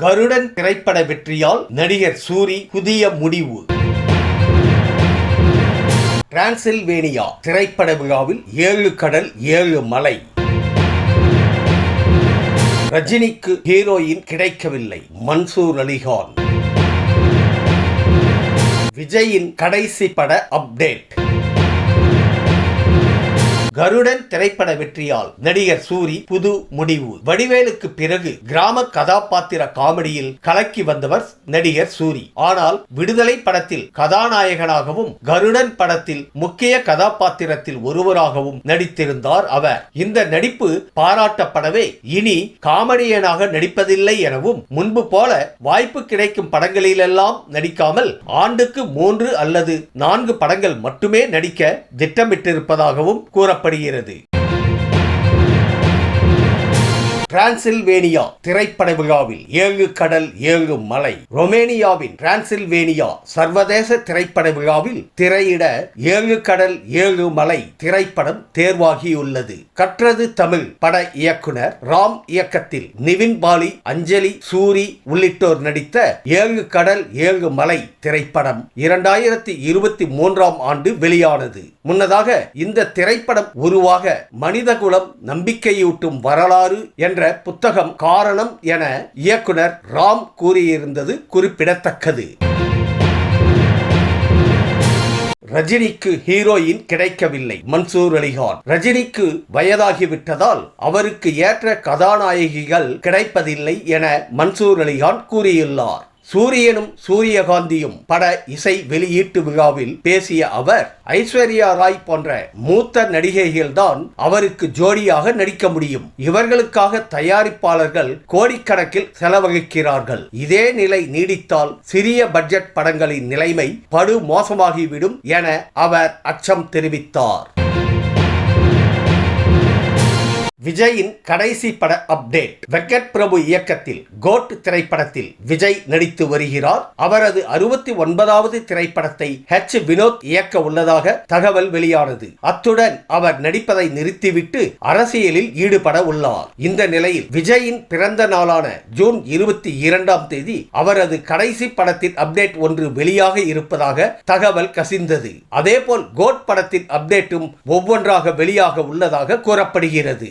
கருடன் திரைப்பட வெற்றியால் நடிகர் சூரி புதிய முடிவு. டிரான்சில்வேனியா திரைப்பட விழாவில் ஏழு கடல் ஏழு மலை. ரஜினிக்கு ஹீரோயின் கிடைக்கவில்லை மன்சூர் அலிகான். விஜயின் கடைசி பட அப்டேட். கருடன் திரைப்பட வெற்றியால் நடிகர் சூரி புது முடிவு. வடிவேலுக்கு பிறகு கிராம கதாபாத்திர காமெடியில் கலக்கி வந்தவர் நடிகர் சூரி. ஆனால் விடுதலை படத்தில் கதாநாயகனாகவும் கருடன் படத்தில் முக்கிய கதாபாத்திரத்தில் ஒருவராகவும் நடித்திருந்தார் அவர். இந்த நடிப்பு பாராட்டப்படவே இனி காமெடியனாக நடிப்பதில்லை எனவும் முன்பு போல வாய்ப்பு கிடைக்கும் படங்களிலெல்லாம் நடிக்காமல் ஆண்டுக்கு மூன்று அல்லது நான்கு படங்கள் மட்டுமே நடிக்க திட்டமிட்டிருப்பதாகவும் கூறப்படுகிறது கூறப்படுகிறது டிரான்சில்வேனியா திரைப்பட விழாவில் ஏழு கடல் ஏழு மலை. ரொமேனியாவின் டிரான்சில்வேனியா சர்வதேச திரைப்பட விழாவில் திரையிட ஏழு கடல் ஏழு மலை திரைப்படம் தேர்வாகியுள்ளது. கற்றது தமிழ் பட இயக்குனர் ராம் இயக்கத்தில் நிவின் பாலி அஞ்சலி சூரி உள்ளிட்டோர் நடித்த ஏழு கடல் ஏழு மலை திரைப்படம் இரண்டாயிரத்தி இருபத்தி மூன்றாம் ஆண்டு வெளியானது. முன்னதாக இந்த திரைப்படம் உருவாக மனிதகுலம் நம்பிக்கையூட்டும் வரலாறு என்ற புத்தகம் காரணம் என இயக்குனர் ராம் கூறியிருந்தது குறிப்பிடத்தக்கது. ரஜினிக்கு ஹீரோயின் கிடைக்கவில்லை மன்சூர் அலிகான். ரஜினிக்கு வயதாகிவிட்டதால் அவருக்கு ஏற்ற கதாநாயகிகள் கிடைப்பதில்லை என மன்சூர் அலிகான் கூறியுள்ளார். சூரியனும் சூரியகாந்தியும் பட இசை வெளியீட்டு விழாவில் பேசிய அவர் ஐஸ்வர்யா ராய் போன்ற மூத்த நடிகைகள்தான் அவருக்கு ஜோடியாக நடிக்க முடியும். இவர்களுக்காக தயாரிப்பாளர்கள் கோடிக்கணக்கில் செலவழிக்கிறார்கள். இதே நிலை நீடித்தால் சிறிய பட்ஜெட் படங்களின் நிலைமை படு மோசமாகிவிடும் என அவர் அச்சம் தெரிவித்தார். விஜயின் கடைசி பட அப்டேட். வெங்கட் பிரபு இயக்கத்தில் கோட் திரைப்படத்தில் விஜய் நடித்து வருகிறார். அவரது அறுபத்தி ஒன்பதாவது திரைப்படத்தை ஹெச் வினோத் இயக்க உள்ளதாக தகவல் வெளியானது. அத்துடன் அவர் நடிப்பதை நிறுத்திவிட்டு அரசியலில் ஈடுபட உள்ளார். இந்த நிலையில் விஜயின் பிறந்த நாளான ஜூன் இருபத்தி இரண்டாம் தேதி அவரது கடைசி படத்தின் அப்டேட் ஒன்று வெளியாக இருப்பதாக தகவல் கசிந்தது. அதேபோல் கோட் படத்தின் அப்டேட்டும் ஒவ்வொன்றாக வெளியாக உள்ளதாக கூறப்படுகிறது.